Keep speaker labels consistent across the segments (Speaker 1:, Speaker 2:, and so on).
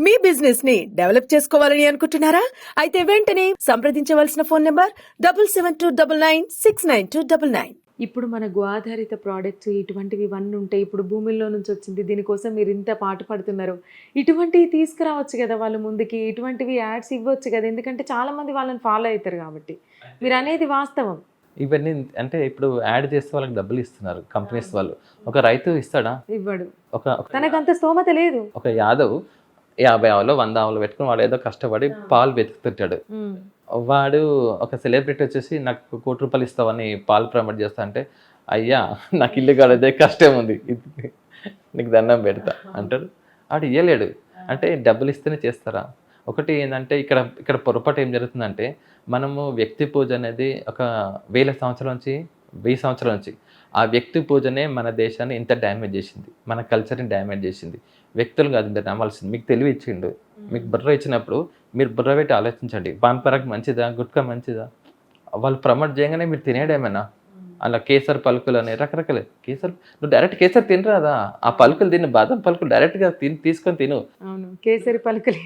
Speaker 1: మీ బిజినెస్ని డెవలప్ చేసుకోవాలని అనుకుంటున్నారా? అయితే వెంటనే సంప్రదించవలసిన phone number double seven two double nine six nine two double nine.
Speaker 2: ఇప్పుడు మన ఆధారిత ప్రోడక్ట్స్ ఇటువంటివి ఇవన్నీ ఉంటాయి ఇప్పుడు భూమిలో నుంచి వచ్చింది దీనికోసం మీరు ఇంత పాట పడుతున్నారు. ఇటువంటివి తీసుకురావచ్చు కదా వాళ్ళ ముందుకి ఇటువంటివి యాడ్స్ ఇవ్వచ్చు కదా ఎందుకంటే చాలా మంది వాళ్ళని ఫాలో అవుతారు కాబట్టి. మీరు అనేది వాస్తవం.
Speaker 3: ఇవన్నీ అంటే ఇప్పుడు యాడ్ చేస్తే వాళ్ళకి డబ్బులు ఇస్తున్నారు కంపెనీస్ వాళ్ళు. ఒక రైతు ఇస్తాడా?
Speaker 2: ఇవ్వడు.
Speaker 3: ఒక ఒక-
Speaker 2: తనకు అంత స్తోమత లేదు.
Speaker 3: ఒక యాదవ్ యాభై ఆవులు వంద ఆవులు పెట్టుకుని వాడు ఏదో కష్టపడి పాలు వెతుకుతుంటాడు. వాడు ఒక సెలబ్రిటీ వచ్చేసి నాకు కోటి రూపాయలు ఇస్తావని పాలు ప్రమోట్ చేస్తా అంటే అయ్యా నాకు ఇల్లు కాలేదే కష్టం ఉంది. నీకు దండం పెడతా అంటాడు. వాడు ఇయ్యలేడు. అంటే డబ్బులు ఇస్తేనే చేస్తారా? ఒకటి ఏంటంటే ఇక్కడ ఇక్కడ పొరపాటు ఏం జరుగుతుందంటే మనము వ్యక్తి పూజ అనేది ఒక వేల సంవత్సరాల నుంచి వెయ్యి సంవత్సరాల నుంచి ఆ వ్యక్తి పూజనే మన దేశాన్ని ఇంత డ్యామేజ్ చేసింది. మన కల్చర్ని డ్యామేజ్ చేసింది. వ్యక్తులు కాదు మీరు నమ్మాల్సింది. మీకు తెలివి ఇచ్చిండు మీకు బుర్ర ఇచ్చినప్పుడు మీరు బుర్ర పెట్టి ఆలోచించండి. పాన్ పరాగ్ మంచిదా గుట్కా మంచిదా? వాళ్ళు ప్రమోట్ చేయగానే మీరు తినేడేమైనా అలా కేసర్ పలుకులు అని రకరకాల. కేసర్ నువ్వు డైరెక్ట్ కేసర్ తినరాదా? ఆ పలుకులు తిని బాదం పలుకులు డైరెక్ట్గా తిని తీసుకొని తిను.
Speaker 2: కేసరి పలుకలే.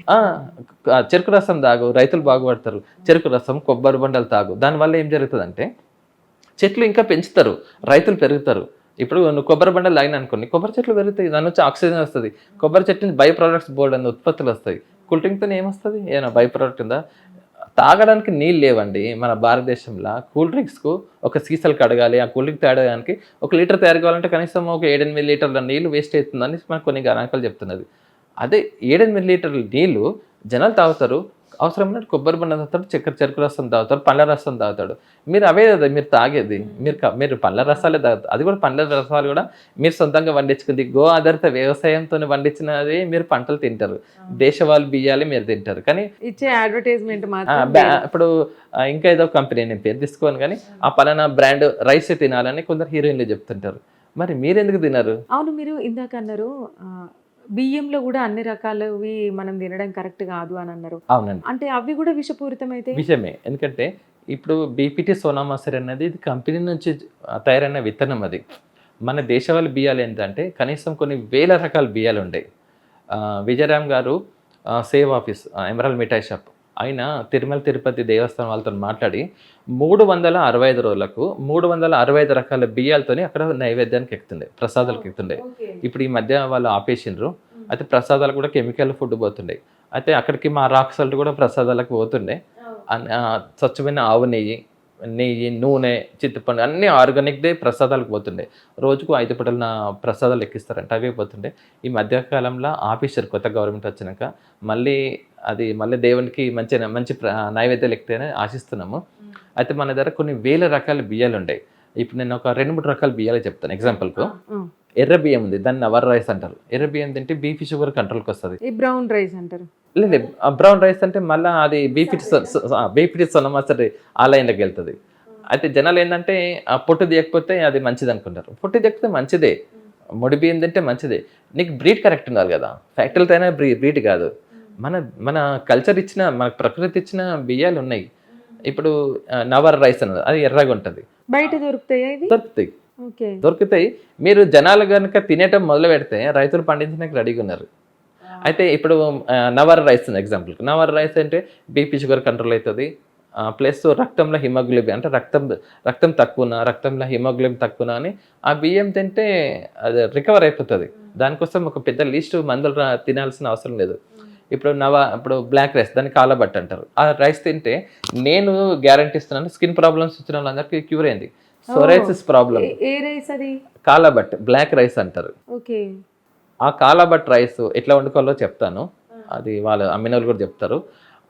Speaker 3: చెరుకు రసం తాగు రైతులు బాగుపడతారు. చెరుకు రసం కొబ్బరి బండలు తాగు. దానివల్ల ఏం జరుగుతుందంటే చెట్లు ఇంకా పెంచుతారు రైతులు పెరుగుతారు. ఇప్పుడు నువ్వు కొబ్బరి బండలు తాగిన అనుకోండి కొబ్బరి చెట్లు పెరుగుతాయి దాని నుంచి ఆక్సిజన్ వస్తుంది. కొబ్బరి చెట్టు బై ప్రోడక్ట్స్ బోర్డు అనే ఉత్పత్తులు వస్తాయి. కూల్ డ్రింక్తో ఏమొస్తుంది? ఏమైనా బై ప్రోడక్ట్ ఉందా? తాగడానికి నీళ్ళు లేవండి మన భారతదేశంలో. కూల్ డ్రింక్స్కు ఒక సీసాలు కడగాలి ఆ కూల్ డ్రింక్ తాగడానికి ఒక లీటర్ తయారు కావాలంటే కనీసం ఒక ఏడెనిమిది లీటర్ల నీళ్ళు వేస్ట్ అవుతుందని మనకు కొన్ని గణాంకాలు చెప్తున్నది. అదే ఏడెనిమిది లీటర్ల నీళ్ళు జనాలు తాగుతారు అవసరమైనట్టు కొబ్బరి బండ తాగుతాడు చక్కెర చెరుకు రసం తాగుతాడు పండ్ల రసం తాగుతాడు. మీరు అవే కదా మీరు తాగేది. మీరు మీరు పండ్ల రసాలే తాగుతారు అది కూడా పండ్ల రసాలు కూడా మీరు సొంతంగా పండించుకుంది గో ఆధారిత వ్యవసాయంతో పండించినది మీరు పంటలు తింటారు. దేశవాళీ బియ్యాలే మీరు తింటారు. కానీ
Speaker 2: ఇచ్చే అడ్వర్టైజ్మెంట్
Speaker 3: ఇప్పుడు ఇంకా ఏదో కంపెనీ నేను పేరు తీసుకోను కానీ ఆ పలానా బ్రాండ్ రైస్ తినాలని కొందరు హీరోయిన్లు చెప్తుంటారు. మరి మీరెందుకు తినరు?
Speaker 2: అవును మీరు ఇందాక అన్నారు బియ్యంలో కూడా అన్ని రకాలవి మనం తినడం కరెక్ట్ కాదు అని అన్నారు.
Speaker 3: అవునండి.
Speaker 2: అంటే అవి కూడా విషపూరితమైతే?
Speaker 3: విషయమే ఎందుకంటే ఇప్పుడు బీపీటీ సోనా మసూరి అనేది ఇది కంపెనీ నుంచి తయారైన విత్తనం అది. మన దేశవాళీ బియ్యాలు ఏంటంటే కనీసం కొన్ని వేల రకాల బియ్యాలు ఆ, విజయరామ్ గారు సేవ్ ఆఫీస్ ఎమరాల్ మిఠాయి షాప్. ఆయన తిరుమల తిరుపతి దేవస్థానం వాళ్ళతో మాట్లాడి మూడు వందల అరవై ఐదు రోజులకు మూడు వందల అరవై ఐదు రకాల బియ్యాలతోని అక్కడ నైవేద్యానికి ఎక్కుతుండే ప్రసాదాలకు ఎక్కుతుండే. ఇప్పుడు ఈ మధ్య వాళ్ళు ఆపేసిండ్రు. అయితే ప్రసాదాలు కూడా కెమికల్ ఫుడ్ పోతుండే. అయితే అక్కడికి మా రాక్ సాల్ట్ కూడా ప్రసాదాలకు పోతుండే. స్వచ్ఛమైన ఆవు నెయ్యి నెయ్యి నూనె చింతపండు అన్నీ ఆర్గానిక్దే ప్రసాదాలకు పోతుండే. రోజుకు ఐదు పూటలు నా ప్రసాదాలు ఎక్కిస్తారంట అవే పోతుండే. ఈ మధ్యకాలంలో ఆపేశారు కొత్త గవర్నమెంట్ వచ్చినాక మళ్ళీ అది మళ్ళీ దేవునికి మంచి మంచి నైవేద్యాలు ఎక్కితేనే ఆశిస్తున్నాము. అయితే మన దగ్గర కొన్ని వేల రకాల బియ్యాలు ఉంటాయి ఇప్పుడు నేను ఒక రెండు మూడు రకాల బియ్యాలు చెప్తాను. ఎగ్జాంపుల్కు ఎర్ర బియ్యం ఉంది. దాన్ని నవర్ రైస్ అంటారు. ఎర్ర బియ్యం తింటే బీపీ షుగర్ కంట్రోల్కి వస్తుంది.
Speaker 2: ఈ బ్రౌన్ రైస్ అంటారు.
Speaker 3: లేదు బ్రౌన్ రైస్ అంటే మళ్ళీ అది బీపీ బీపీ సొన్నమాసరి ఆ లైన్లోకి వెళ్తుంది. అయితే జనాలు ఏంటంటే ఆ పొట్టు తీయకపోతే అది మంచిది అనుకుంటారు. పొట్టు తీయకపోతే మంచిదే. ముడి బియ్యం తింటే మంచిదే. నీకు బ్రీడ్ కరెక్ట్ ఉన్నారు కదా. ఫ్యాక్టరీలతో బ్రీ బ్రీడ్ కాదు. మన మన కల్చర్ ఇచ్చిన మన ప్రకృతి ఇచ్చిన బియ్యాలు ఉన్నాయి. ఇప్పుడు నవర్ రైస్ అన్నది అది ఎర్రగా ఉంటుంది.
Speaker 2: బయట దొరుకుతాయా
Speaker 3: దొరుకుతాయి. దొరుకుతాయి. మీరు జనాలు కనుక తినేటం మొదలు పెడితే రైతులు పండించడానికి రెడీగా ఉన్నారు. అయితే ఇప్పుడు నవర్ రైస్ ఉంది ఎగ్జాంపుల్ నవర్ రైస్ అంటే బీపీ షుగర్ కంట్రోల్ అవుతుంది ప్లస్ రక్తంలో హిమోగ్లోబిన్ అంటే రక్తం రక్తం తక్కువనా రక్తంలో హిమోగ్లోబిన్ తక్కువనా అని ఆ బియ్యం తింటే అది రికవర్ అయిపోతుంది. దానికోసం ఒక పెద్ద లిస్ట్ మందులు తినాల్సిన అవసరం లేదు. ఇప్పుడు నవ ఇప్పుడు బ్లాక్ రైస్ దాన్ని కాలబట్ అంటారు. ఆ రైస్ తింటే నేను గ్యారంటీ ఇస్తున్నాను స్కిన్ ప్రాబ్లమ్స్ వచ్చిన వాళ్ళందరికీ క్యూర్ అయింది. Psoriasis problem Kalabhat black rice అంటారు.
Speaker 2: ఓకే.
Speaker 3: ఆ కాలాబట్ రైస్ ఎట్లా వండుకోవాలో చెప్తాను. అది వాళ్ళు అమ్మిన కూడా చెప్తారు.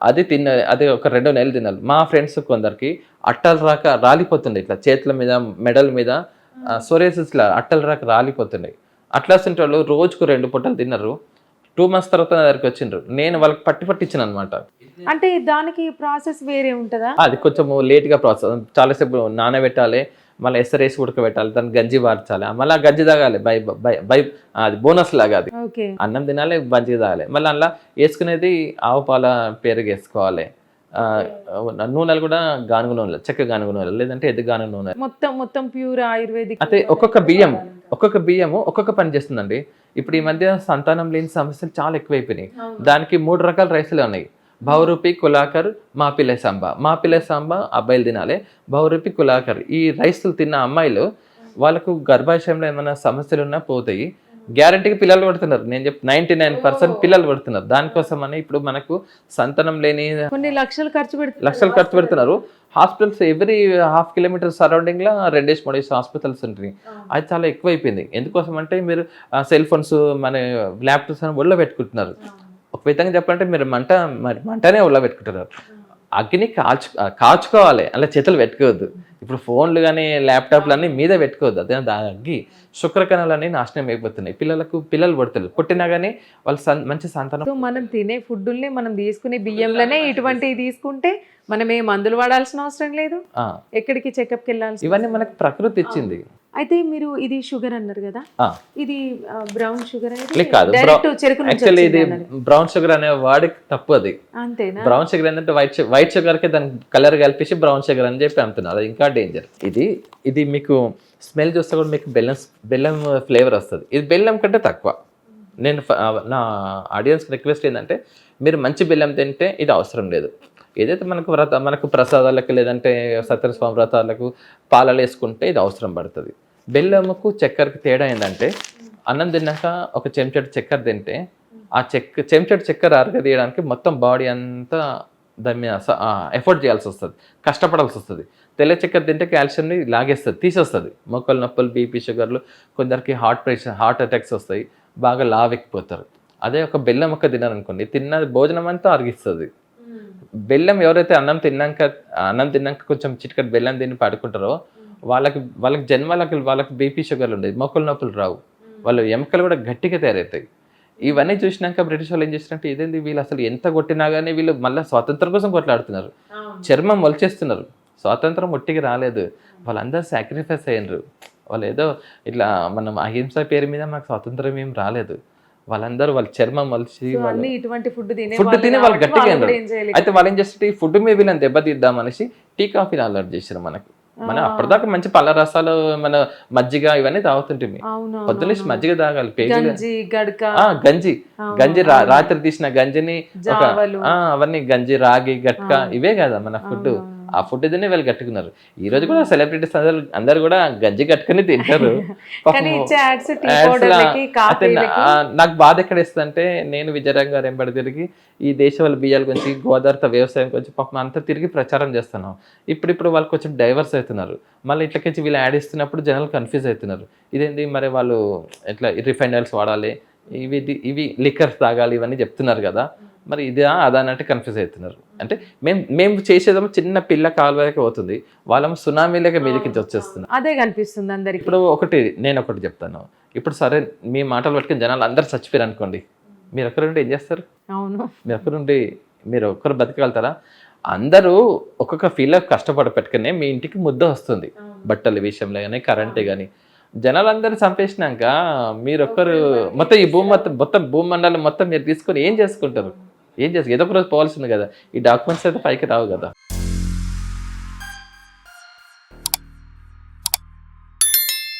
Speaker 3: అది తిన్న అది ఒక రెండు నెలలు తినాలి. మా ఫ్రెండ్స్ కొందరికి అట్టలు రాక రాలిపోతుండే ఇట్లా చేతుల మీద మెడల మీద సొరేసిస్లా అట్టలు రాక రాలిపోతుండే. అట్లా వాళ్ళు రోజుకు రెండు పూటలు తిన్నారు టూ మంత్స్ తర్వాత నా దగ్గరికి వచ్చిండ్రు. నేను వాళ్ళకి పట్టి పట్టించాను అనమాట
Speaker 2: అంటే దానికి ప్రాసెస్ వేరే ఉంటుందా?
Speaker 3: అది కొంచెం లేట్గా ప్రాసెస్. చాలాసేపు నానబెట్టాలి. మళ్ళీ ఎసరేసి ఉడకబెట్టాలి దాన్ని గంజి వార్చాలి. మళ్ళీ ఆ గంజి తాగాలి. బై బై బై అది బోనస్ లాగా అది. అన్నం తినాలి మంచిగా తాగాలి. మళ్ళీ అందులో వేసుకునేది ఆవు పాల పెరుగు వేసుకోవాలి. నూనెలు కూడా గానుగ నూనెలు చెక్క గానుగ నూనెలు లేదంటే ఎద్దు గానుగ నూనె
Speaker 2: మొత్తం మొత్తం ప్యూర్ ఆయుర్వేదిక్
Speaker 3: అయితే ఒక్కొక్క బియ్యం ఒక్కొక్క బియ్యము ఒక్కొక్క పని చేస్తుందండి. ఇప్పుడు ఈ మధ్య సంతానం లేని సమస్యలు చాలా ఎక్కువైపోయినాయి. దానికి మూడు రకాల రైసులు ఉన్నాయి. బహురూపి కులాకర్ మాపిల్లె సాంబా మాపిల్లె సాంబా అబ్బాయిలు తినాలి బహురూపి కులాకర్ ఈ రైసులు తిన్న అమ్మాయిలు వాళ్ళకు గర్భాశయంలో ఏమైనా సమస్యలు ఉన్నా పోతాయి. గ్యారంటీకి పిల్లలు పడుతున్నారు నేను చెప్ నైంటీ నైన్ పర్సెంట్ పిల్లలు పడుతున్నారు దానికోసం అని ఇప్పుడు మనకు సంతానం లేని
Speaker 2: కొన్ని లక్షలు ఖర్చు పెడుతున్నారు.
Speaker 3: లక్షలు ఖర్చు పెడుతున్నారు. హాస్పిటల్స్ ఎవ్రీ హాఫ్ కిలోమీటర్ సరౌండింగ్లో రెండేసి మూడేసి హాస్పిటల్స్ ఉంటాయి. అది చాలా ఎక్కువైపోయింది. ఎందుకోసం అంటే మీరు సెల్ ఫోన్స్ మన ల్యాప్టాప్స్ అని ఒళ్ళో పెట్టుకుంటున్నారు. విధంగా చెప్పాలంటే మీరు మంట మరి మంటనే ఒళ్ళో పెట్టుకుంటున్నారు అగ్ని కాల్చు కాచుకోవాలి అలా చేతులు పెట్టుకోవద్దు. ఇప్పుడు ఫోన్లు కానీ ల్యాప్టాప్లు అన్నీ మీద పెట్టుకోవద్దు. అదే దా అగ్గి శుక్రకణాలన్నీ నాశనం అయిపోతున్నాయి. పిల్లలకు పిల్లలు పడుతుంది పుట్టినా కానీ వాళ్ళు మంచి సంతానం
Speaker 2: మనం తినే ఫుడ్ని మనం తీసుకునే బియ్యంలోనే ఇటువంటివి తీసుకుంటే మనం ఏ మందులు వాడాల్సిన అవసరం లేదు? ఎక్కడికి చెకప్కి వెళ్ళాల్సి
Speaker 3: ఇవన్నీ మనకు ప్రకృతి ఇచ్చింది.
Speaker 2: అయితే మీరు ఇది షుగర్ అన్నారు కదా. ఇది బ్రౌన్ షుగర్
Speaker 3: కాదు.
Speaker 2: చెరుకు
Speaker 3: యాక్చువల్లీ ఇది. బ్రౌన్ షుగర్ అనే వాడికి తప్పు అది
Speaker 2: అంతేనా?
Speaker 3: బ్రౌన్ షుగర్ ఏంటంటే వైట్ వైట్ షుగర్కి దాని కలర్ కలిపేసి బ్రౌన్ షుగర్ అని చెప్పి అమ్ముతున్నారు అది ఇంకా డేంజర్ ఇది ఇది మీకు స్మెల్ చూస్తే కూడా మీకు బెల్లం బెల్లం ఫ్లేవర్ వస్తుంది. ఇది బెల్లం కంటే తక్కువ. నేను ఫ- నా ఆడియన్స్ రిక్వెస్ట్ ఏంటంటే మీరు మంచి బెల్లం తింటే ఇది అవసరం లేదు. ఏదైతే మనకు వ్రత మనకు ప్రసాదాలకు లేదంటే సత్యస్వామి వ్రతాలకు పాలలు వేసుకుంటే ఇది అవసరం పడుతుంది. బెల్లముకు చక్కెరకి తేడా ఏంటంటే అన్నం తిన్నాక ఒక చెంచాడు చక్కెర తింటే ఆ చెక్క చెంచాడు చక్కెర అరగదీయడానికి మొత్తం బాడీ అంతా దాని మీద ఎఫర్ట్ చేయాల్సి వస్తుంది కష్టపడాల్సి వస్తుంది. తెల్ల చక్కెర తింటే కాల్షియంని లాగేస్తుంది తీసేస్తుంది. మొక్కలు నొప్పులు బీపీ షుగర్లు కొందరికి హార్ట్ ప్రెషర్ హార్ట్ అటాక్స్ వస్తాయి బాగా లావెక్కిపోతారు. అదే ఒక బెల్లం ఒక్క తిన్నారనుకోండి తిన్న భోజనం అంతా అరిగిస్తుంది. బెల్లం ఎవరైతే అన్నం తిన్నాక అన్నం తిన్నాక కొంచెం చిటికటి బెల్లం తిని పడుకుంటారో వాళ్ళకి వాళ్ళకి జన్మలకి వాళ్ళకి బీపీ షుగర్లు ఉండేది మొక్కలు నొప్పులు రావు. వాళ్ళు ఎముకలు కూడా గట్టిగా తయారవుతాయి. ఇవన్నీ చూసినాక బ్రిటిష్ వాళ్ళు ఏం చేసినట్టు ఇదేంది వీళ్ళు అసలు ఎంత కొట్టినా కానీ వీళ్ళు మళ్ళీ స్వాతంత్రం కోసం కొట్లాడుతున్నారు. చర్మం మొలిచేస్తున్నారు స్వాతంత్రం ఒట్టికి రాలేదు. వాళ్ళందరూ సాక్రిఫైస్ అయ్యారు వాళ్ళు ఏదో ఇట్లా మనం అహింస పేరు మీద మాకు స్వాతంత్రం ఏం రాలేదు. వాళ్ళందరూ వాళ్ళ చర్మం మొలిచి
Speaker 2: ఫుడ్ తినే
Speaker 3: ఫుడ్
Speaker 2: వాళ్ళు
Speaker 3: తిని వాళ్ళు
Speaker 2: కాబట్టి
Speaker 3: గట్టిగా అయితే వాళ్ళు ఏం చేస్తే ఈ ఫుడ్ మీద వీళ్ళని దెబ్బతీద్దాం అనేసి టీ కాఫీని అలర్ట్ చేశారు మనకు. మనం అప్పటిదాకా మంచి పళ్ళ రసాలు మన మజ్జిగ ఇవన్నీ తాగుతుంటుంది
Speaker 2: అవును
Speaker 3: పొద్దున్న మజ్జిగ తాగాలి
Speaker 2: గంజి
Speaker 3: గంజి. గంజి రాత్రి తీసిన గంజిని అవన్నీ గంజి రాగి గట్క ఇవే కదా మన ఫుడ్. ఆ ఫుడ్ తిని వీళ్ళు గట్టుకున్నారు ఈ రోజు కూడా సెలబ్రిటీస్ అందరు అందరు కూడా గంజి కట్టుకుని తింటారు. నాకు బాధ ఎక్కడ ఇస్తుందంటే నేను విజయరామ్ గారు ఎంబడి తిరిగి ఈ దేశవాళ బియ్యాల గురించి గోదావరిత వ్యవసాయం గురించి పాపం అంతా తిరిగి ప్రచారం చేస్తున్నాం. ఇప్పుడు ఇప్పుడు వాళ్ళు కొంచెం డైవర్స్ అవుతున్నారు. మళ్ళీ ఇట్లకించి వీళ్ళు యాడ్ ఇస్తున్నప్పుడు జనాలు కన్ఫ్యూజ్ అవుతున్నారు. ఇదేంటి మరి వాళ్ళు ఎట్లా రిఫైండ్ ఆయిల్స్ వాడాలి ఇవి ఇవి లిక్కర్స్ తాగాలి ఇవన్నీ చెప్తున్నారు కదా. మరి ఇదా అదా అన్నట్టు కన్ఫ్యూజ్ అవుతున్నారు. అంటే మేము మేము చేసేదేమో చిన్న పిల్ల కాలువలకి పోతుంది. వాళ్ళేమో సునామీలకి మీదకి వచ్చేస్తున్నారు.
Speaker 2: అదే కనిపిస్తుంది అందరికి.
Speaker 3: ఇప్పుడు ఒకటి నేను ఒకటి చెప్తాను. ఇప్పుడు సరే మీ మాటలు పట్టుకుని జనాలు అందరు చచ్చిపోయారు అనుకోండి. మీరు ఒక్కరు ఉండి ఏం చేస్తారు?
Speaker 2: అవును.
Speaker 3: మీరు ఒక్కరు ఉండి మీరు ఒక్కరు బతకగలుగుతారా? అందరూ ఒక్కొక్క ఫీల్డ్ కష్టపడి పెట్టుకునే మీ ఇంటికి ముద్ద వస్తుంది. బట్టల విషయంలో కానీ కరెంటే కానీ జనాలందరూ చంపేసినాక మీరు ఒక్కరు మొత్తం ఈ భూమి మొత్తం మొత్తం భూమండలం మొత్తం మీరు తీసుకొని ఏం చేసుకుంటారు? ఏం చేస్తా ఏదో ఒక రోజు పోవాల్సింది కదా. ఈ డాక్యుమెంట్స్ అయితే పైకి రావు కదా.